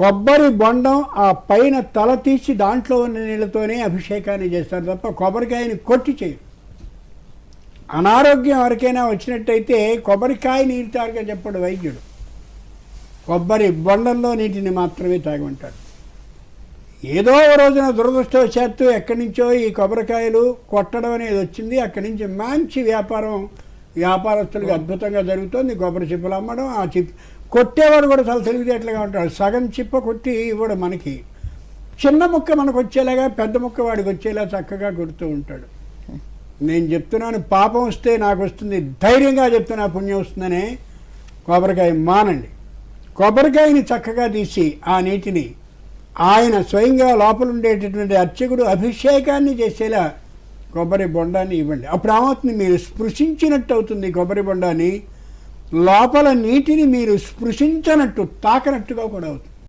కొబ్బరి బొండం ఆ పైన తల తీసి దాంట్లో ఉన్న నీళ్ళతోనే అభిషేకాన్ని చేస్తారు తప్ప కొబ్బరికాయని కొట్టి చేయరు. అనారోగ్యం ఎవరికైనా వచ్చినట్టయితే కొబ్బరికాయ నీరు తాగ చెప్పాడు వైద్యుడు. కొబ్బరి బొండంలో నీటిని మాత్రమే తాగమంటాడు. ఏదో రోజున దురదృష్టవశాత్తు ఎక్కడి నుంచో ఈ కొబ్బరికాయలు కొట్టడం అనేది వచ్చింది. అక్కడి నుంచి మంచి వ్యాపారం వ్యాపారస్తులకు అద్భుతంగా జరుగుతుంది. కొబ్బరి చిప్పలు అమ్మడం ఆ చిప్ కొట్టేవాడు కూడా చాలా తెలివితేటలుగా ఉంటాడు. సగం చిప్ప కొట్టి ఇవ్వడు మనకి. చిన్న ముక్క మనకు వచ్చేలాగా పెద్ద ముక్క వాడికి వచ్చేలా చక్కగా కొడుతూ ఉంటాడు. నేను చెప్తున్నాను పాపం వస్తే నాకు వస్తుంది. ధైర్యంగా చెప్తున్నా పుణ్యం వస్తుందనే కొబ్బరికాయ మానండి. కొబ్బరికాయని చక్కగా తీసి ఆ నీటిని ఆయన స్వయంగా లోపల ఉండేటటువంటి అర్చకుడు అభిషేకాన్ని చేసేలా కొబ్బరి బొండాన్ని ఇవ్వండి. అప్పుడు ఏమవుతుంది? మీరు స్పృశించినట్టు అవుతుంది కొబ్బరి బొండాన్ని. లోపల నీటిని మీరు స్పృశించనట్టు తాకనట్టుగా కూడా అవుతుంది.